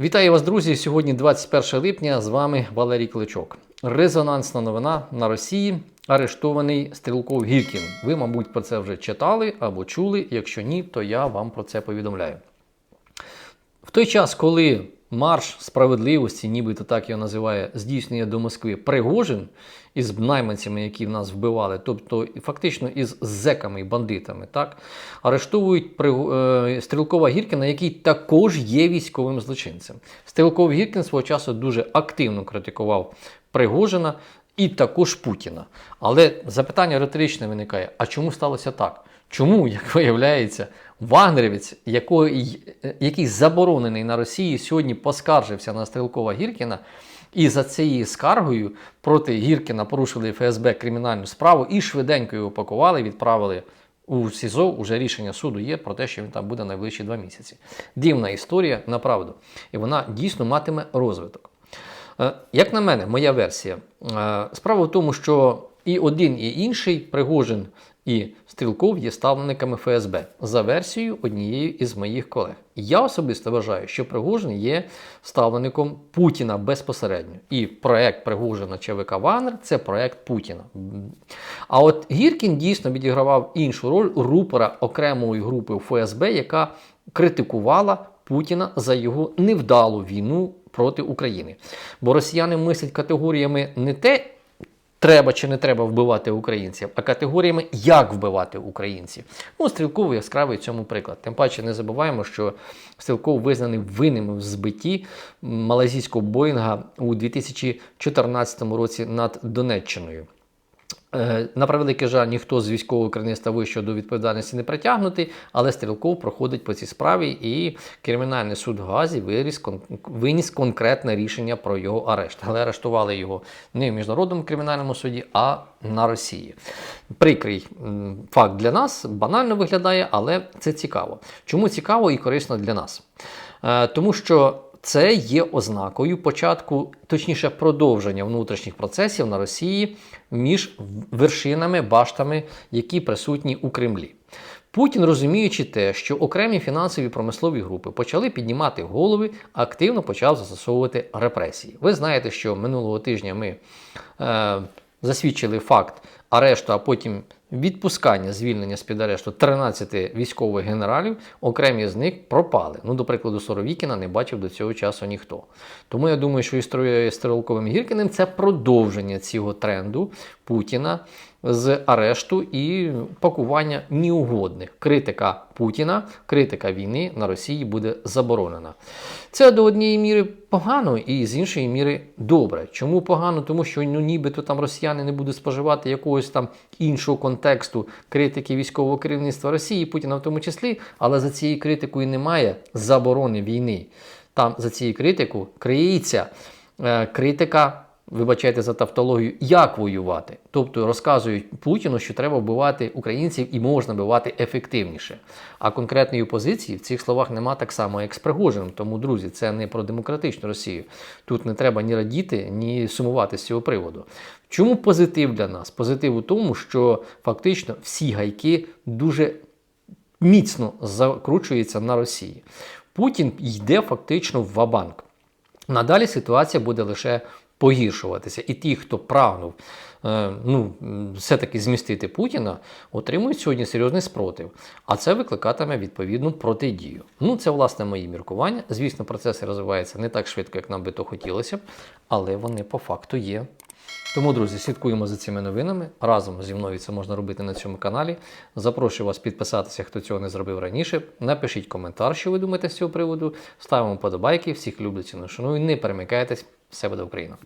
Вітаю вас, друзі! Сьогодні 21 липня. З вами Валерій Кличок. Резонансна новина на Росії. Арештований стрілков Гіркін. Ви, мабуть, про це вже читали або чули. Якщо ні, то я вам про це повідомляю. В той час, коли марш справедливості, нібито так його називає, здійснює до Москви Пригожин із найманцями, які в нас вбивали, тобто фактично із зеками бандитами, так, арештовують Приг- е, Стрілкова Гіркіна, який також є військовим злочинцем. Стрілков Гіркін свого часу дуже активно критикував Пригожина і також Путіна. Але запитання риторичне виникає: а чому сталося так? Чому, як виявляється, вагнерівець, який, заборонений на Росії, сьогодні поскаржився на Стрілкова Гіркіна, і за цією скаргою проти Гіркіна порушили ФСБ кримінальну справу і швиденько його пакували, відправили у СІЗО. Уже рішення суду є про те, що він там буде найближчі два місяці. Дивна історія, направду. І вона дійсно матиме розвиток. Е, Як на мене, моя версія. Е, Справа в тому, що і один, і інший Пригожин і Стрілков є ставленниками ФСБ за версією однієї із моїх колег. Я особисто вважаю, що Пригожин є ставленником Путіна безпосередньо. І проект Пригожина ЧВК Вагнер це проект Путіна. А от Гіркін дійсно відігравав іншу роль рупора окремої групи ФСБ, яка критикувала Путіна за його невдалу війну проти України. Бо росіяни мислять категоріями не те, треба чи не треба вбивати українців, а категоріями, як вбивати українців. Ну, Стрілков яскравий цьому приклад. Тим паче не забуваємо, що Стрілков визнаний винним в збитті малазійського Боїнга у 2014 році над Донеччиною. Е, На превеликий жаль, ніхто з військового керівництва вищого до відповідальності не притягнутий, але Стрілков проходить по цій справі, і кримінальний суд в Газі виріс, виніс конкретне рішення про його арешт. Але арештували його не в міжнародному кримінальному суді, а на Росії. Прикрий факт для нас банально виглядає, але це цікаво. Чому цікаво і корисно для нас? Е, Тому що це є ознакою початку, точніше, продовження внутрішніх процесів на Росії між вершинами, баштами, які присутні у Кремлі. Путін, розуміючи те, що окремі фінансові промислові групи почали піднімати голови, активно почав застосовувати репресії. Ви знаєте, що минулого тижня ми е, засвідчили факт арешту, а потім відпускання звільнення з під арешту 13 військових генералів, окремі з них пропали. Ну, до прикладу, Соровікіна не бачив до цього часу ніхто. Тому я думаю, що історія з Стрелковим Гіркіним це продовження цього тренду Путіна з арешту і пакування неугодних. Критика Путіна, критика війни на Росії буде заборонена. Це до однієї міри погано, і з іншої міри добре. Чому погано? Тому що ну, нібито там росіяни не будуть споживати якогось там іншого контексту критики військового керівництва Росії, Путіна в тому числі, але за цією критикою немає заборони війни. Там за цією критикою криється е, критика. Вибачайте за тавтологію, як воювати. Тобто розказують Путіну, що треба вбивати українців і можна вбивати ефективніше. А конкретної позиції в цих словах нема так само, як з Пригожином. Тому, друзі, це не про демократичну Росію. Тут не треба ні радіти, ні сумувати з цього приводу. Чому позитив для нас? Позитив у тому, що фактично всі гайки дуже міцно закручуються на Росії. Путін йде фактично в вабанк. Надалі ситуація буде лише погіршуватися. І ті, хто прагнув е, ну, все-таки змістити Путіна, отримують сьогодні серйозний спротив. А це викликатиме відповідну протидію. Ну, це власне мої міркування. Звісно, процеси розвиваються не так швидко, як нам би то хотілося але вони по факту є. Тому, друзі, слідкуємо за цими новинами. Разом зі мною це можна робити на цьому каналі. Запрошую вас підписатися, хто цього не зробив раніше. Напишіть коментар, що ви думаєте з цього приводу. Ставимо подобайки. Всіх люблю, ціну шаную. Не перемикайтесь. Все буде Україна!